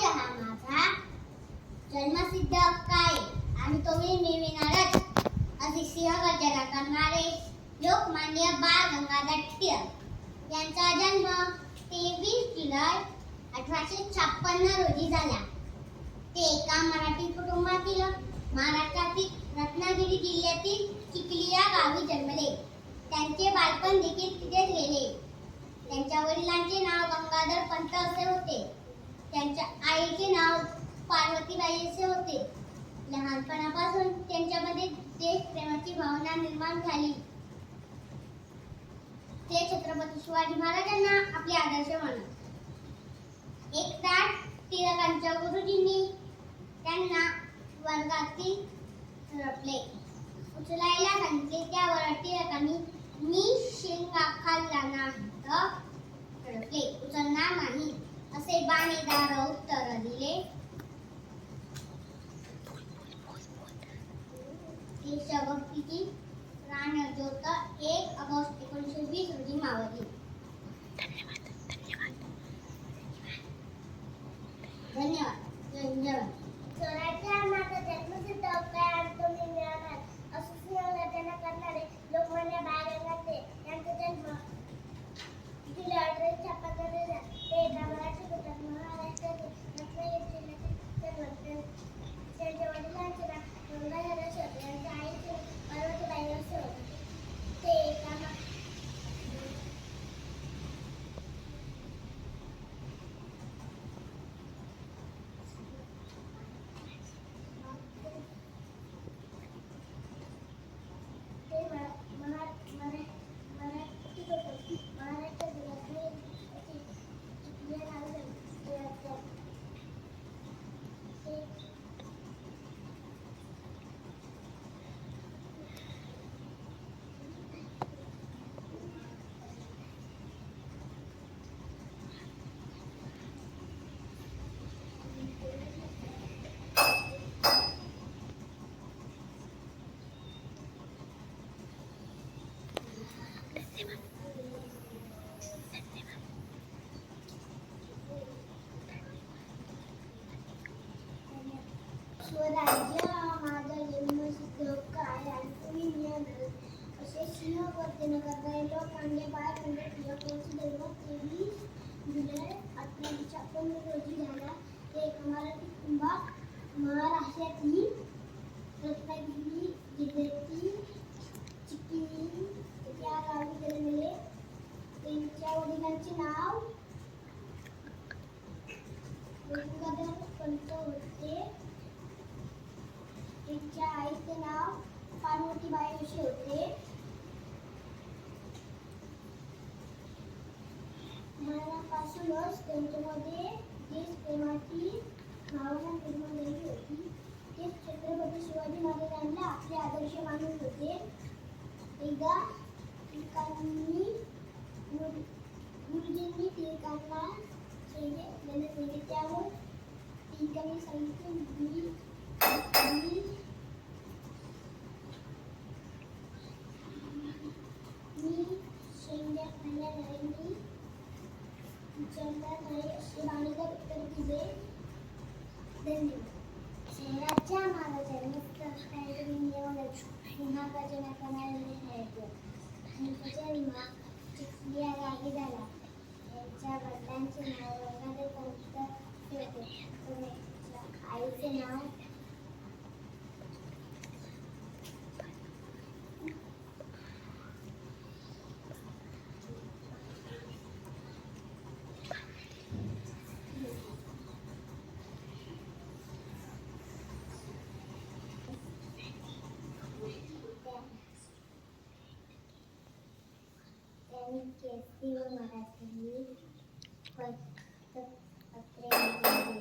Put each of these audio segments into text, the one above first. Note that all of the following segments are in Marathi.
स्वराज्य हा माझा जन्मसिद्ध हक्क आहे. आणि तो मी मिळविणारच असे सिंहगर्जना करणारे लोकमान्य बाळ गंगाधर टिळक यांचा जन्म तेवीस जुलै अठराशे छप्पन्न रोजी झाला. ते एका मराठी कुटुंबातील महाराष्ट्रातील रत्नागिरी जिल्ह्यातील चिखली या गावी जन्मले. त्यांचे बालपण देखील तिथेच गेले. त्यांच्या वडिलांचे नाव गंगाधर पंत असे होते. त्यांच्या आईचे नाव पार्वतीबाई असे होते. लहानपणापासून त्यांच्यामध्ये देशप्रेमाची भावना निर्माण झाली. ते छत्रपती शिवाजी महाराजांना आपले आदर्श मानत. ताट टिळकांच्या गुरुजींनी त्यांना वर्गातील रपले उचलायला सांगितले त्यावर टिळकांनी मी शेंगा खाल्ला नाही तर उचलणार नाही. असे बाणेदार उत्तर दिले. देशभक्तीची प्राणज्योत एक ऑगस्ट एकोणीसशे वीस रोजी मावळली धन्यवाद धन्यवाद. स्वराज्य माझा जन्मसिद्ध हक्क आहे आणि तो मी मिळवणार असं सिंहगर्जना करणारे लोकमान्य बाळ गंगाधर यांचा जन्म जुलै अठराशे छप्पन्न रोजी झाला. ते एका मराठी कुटुंबात महाराष्ट्रातील रत्नागिरी जिल्ह्यातील जन्मले. त्यांच्या वडिलांचे नाव गंगाधर असे होते त्यांच्या आईचे नाव पार्वतीबाई असे होते ते एका मा- ते मरा- मरा- मरा- मराठी कुटुंब महाराष्ट्र जिल्ह्यातील चिखली या गावी जन्मले. ते स्वराज्य माझा जन्मसिद्ध काय आणि असे सिंह गर्जना करणारे लोक मान्य बाळ खंडे जन्म तेवीस जुलै अठराशे छप्पन्न रोजी झाला ते एक मराठी कुटुंबात महाराष्ट्रातील रत्नागिरी जिल्ह्यातील चिखली या गावी जन्मले त्यांच्या वडिलांचे नाव? पंत होते तिच्या आईचे नाव पार्वतीबाई असे होते. मनापासूनच त्यांच्यामध्ये देशप्रेमाची भावना निर्माण झाली होती. ते छत्रपती शिवाजी महाराजांना आपले आदर्श मानत होते. एकदा टिळकांनी गुरु- गुरुजींनी टिळकांना शेंगे देण्यात दिले त्यावर टिळकांनी सांगितले मी मी मी शेंगा खाल्ल्या नाही उत्तर दिले धन्यवाद शहराच्या महाराजांनी सिंहागर्जना करणारे आहेत त्यांचा जन्म चिखली झाला त्यांच्या वडिलांचे नाव गंगाधर पंत होते आईचे नाव केसरी व मराठी पत्र पत्रे लिहिली.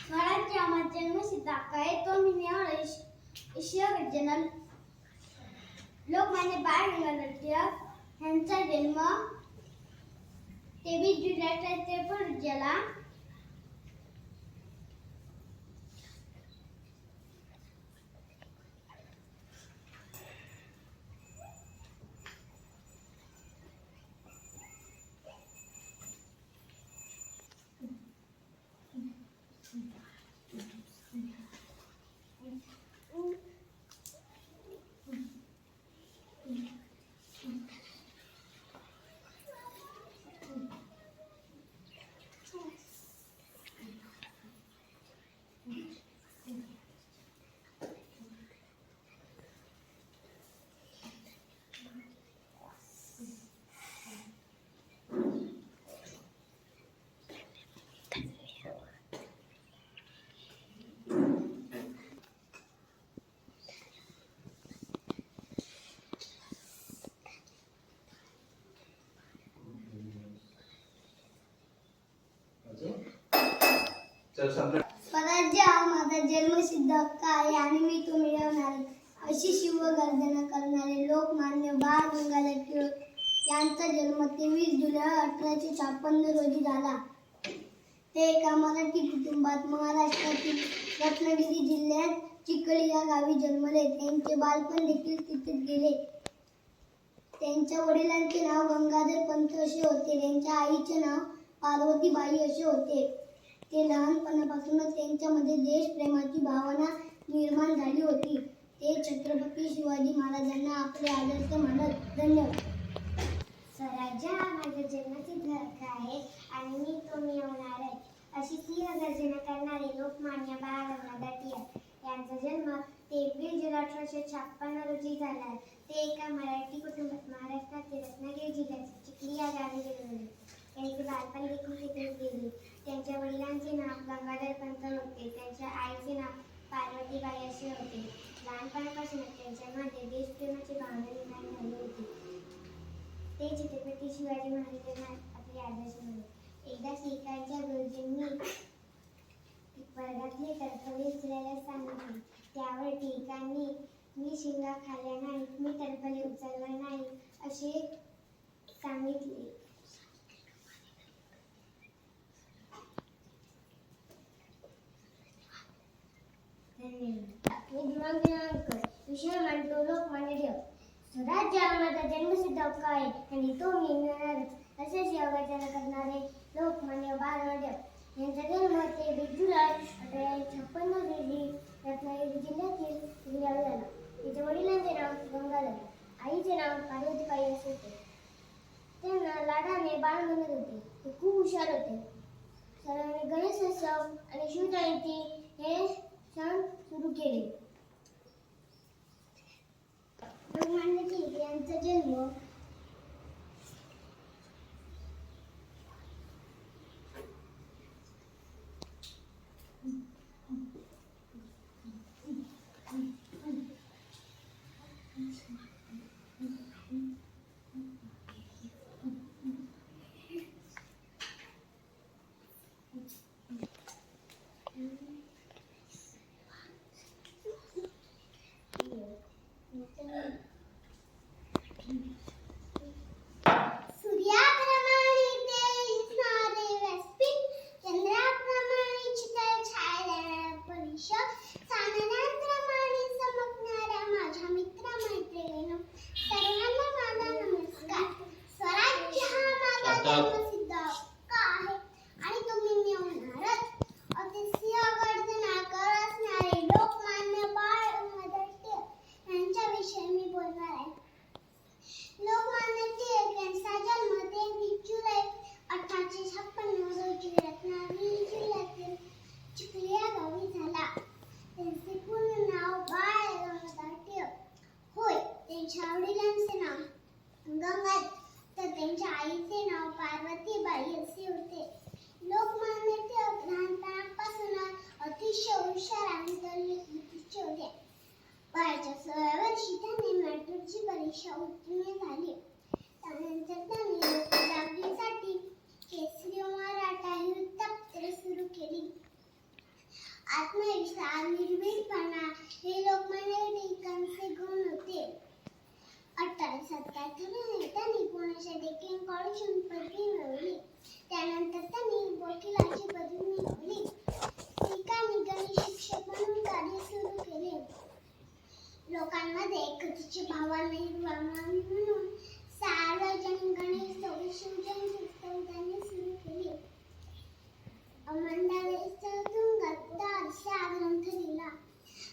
स्वराज्य जन्मसिद्ध तो मी मिळवणार ईश्वर लोकमान्य बाळ गंगाधर टिळक यांचा जन्म तेवीस जुलै अठराशे त्रेपन्न झाला स्वराज्य हा माझा जन्मसिद्ध हक्क आहे आणि मी तो मिळवणार अशी शिवगर्जना करणारे लोकमान्य बाळ गंगाधर टिळक यांचा जन्म तेवीस जुलै अठराशे छापन्न रोजी झाला. ते एका मराठी कुटुंबात महाराष्ट्रातील रत्नागिरी जिल्ह्यात चिखली या गावी जन्मले. त्यांचे बालपण देखील तिथेच गेले. त्यांच्या वडिलांचे नाव गंगाधर पंत असे होते. त्यांच्या आईचे नाव पार्वतीबाई असे होते. ते लहानपणापासूनच त्यांच्यामध्ये देशप्रेमाची भावना निर्माण झाली होती. ते छत्रपती शिवाजी महाराजांना आपले आदर्श मानत. धन्यवाद. स्वराज्य हा माझा जन्मसिद्ध हक्क आहे आणि मी तो मिळवणार आहे. अशी सिंह गर्जना करणारे लोकमान्य बाळ गंगाधर टिळक यांचा जन्म तेवीस जुलै अठराशे छप्पन्न रोजी झाला. ते एका मराठी कुटुंबात महाराष्ट्रातील रत्नागिरी जिल्ह्यातील चिखली या गावी गेले होते. त्यांची बालपण देखील तिथेच गेले. त्यांच्या वडिलांचे नाव गंगाधर पंत होते. त्यांच्या आईचे नाव पार्वतीबाई असे होते. लहानपणापासून त्यांच्यामध्ये देशप्रेमाची भावना निर्माण झाली होती. ते छत्रपती शिवाजी महाराजांना आपले आदर्श म्हणले एकदा शिकायच्या गुरुजींनी वर्गातले टरफले उचलायला सांगितले. त्यावर टीकांनी मी शिंगा खाल्ल्या नाहीत मी टरफले उचलणार नाही असे सांगितले. धन्यवाद दिनांक विषय म्हणतो लोकमान्य टिळक स्वराज्य हा माझा जन्मसिद्ध हक्क आहे आणि तो मी मिळणारच असे योगाचार करणारे लोकमान्य बाळगंगाधर यांचा जन्म तेवीस जुलै अठराशे छप्पन्न रोजी रत्नागिरी जिल्ह्यातील जिल्ह्यावर झाला त्याच्या वडिलांचे नाव गंगाधर आईचे नाव पार्वतीबाई असे होते. त्यांना लाडाने बाळ म्हणत होते. ते खूप हुशार होते. सरांनी गणेशोत्सव आणि शिवजयंती हे सण सुरू केले. लोकमान्य टिळक यांचा जन्म सूर्याप्रमाणे तेजणारे व्यासपीठ चंद्राप्रमाणे चितळ छायला परिषद चांदण्याप्रमाणे चमकणाऱ्या माझ्या मित्रमैत्रिणींनो सर्वांना माझा नमस्कार स्वराज्य हा माझा आता- जन्मसिद्ध हक्क आहे आणि तुम्ही मिळवणारच अतिशय गर्जना कर असणारे लोकमान्य बाळ गंगाधर टिळक यांच्याविषयी मी बोलणार आहे लोकमान्य टिळक यांचा जन्म तेवीस जुलै अठराशे छप्पन्न रोजी रत्नागिरी जिल्ह्यातील चिखली या गावी झाला त्यांचे पूर्ण नाव बाळ गंगाधर टिळक होय त्यांच्या वडिलांचे नाव गंगा तर त्यांच्या आईचे नाव पार्वतीबाई असे होते. लोकमान्य टिळक लहानपणापासून अतिशय हुशार आणि तल्लीन होते. वयाच्या सोळाव्या वर्षी त्यांनी मॅट्रिकची परीक्षा उत्तीर्ण झाली. त्यानंतर त्यांनी लोकजागृतीसाठी केसरी मराठा ही वृत्तपत्रे सुरू केली आत्मविश्वास निर्भीडपणा हे लोकमान्य टिळकांचे गुण होते अठराशे सत्याहत्तरमध्ये त्यांनी पुण्याच्या डेक्कन कॉलेजून पदवी मिळवली त्यानंतर त्यांनी वकिलाची पदवी मिळवली टिळकांनी गणित शिक्षक म्हणून कार्य सुरू केले लोकांमध्ये एकतेची भावना निर्माण म्हणून सार्वजनिक गणेशोत्सव शिवजयंती उत्सव त्यांनी सुरू केले. अमंडालेचा तुंगात असा ग्रंथ लिहिला.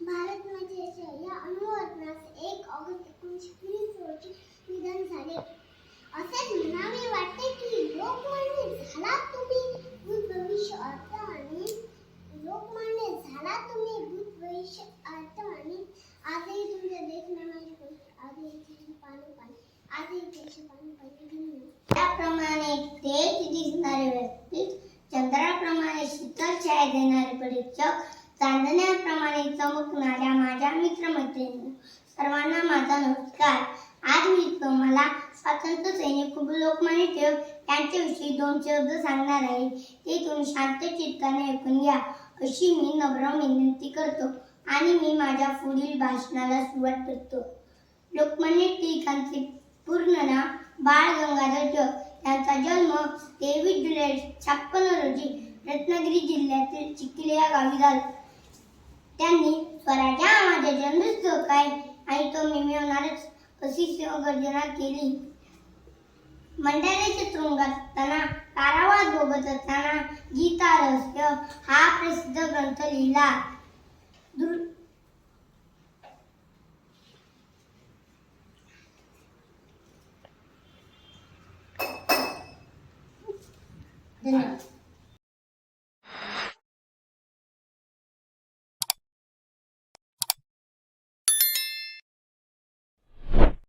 भारत मातेच्या या अनुवादनास एक ऑगस्ट एकोणीसशे वीस रोजी निधन झाले. चांदण्याप्रमाणे चमकणाऱ्या माझ्या मित्रमैत्रिणी. सर्वांना माझा नमस्कार. आज मी तुम्हाला स्वातंत्र्य सैनिक लोकमान्य टिळक यांच्याविषयी दोन शब्द सांगणार आहे. ते तुम्ही शांत चित्ताने ऐकून घ्या. अशी मी नम्र विनंती करतो आणि मी माझ्या पुढील भाषणाला सुरुवात करतो. लोकमान्य टिळकांचे पूर्ण नाव बाळ गंगाधर टिळक. यांचा जन्म तेवीस जुलै छप्पन रोजी रत्नागिरी जिल्ह्यातील चिखले या गावी झाला. त्यांनी स्वराज्य हा माझा काय आणि तो मी मिळवणारच अशी गर्जना केली. मंडळाच्या तुरुंगात असताना कारावास भोगत असताना गीता रहस्य हा प्रसिद्ध ग्रंथ लिहिला. धन्यवाद.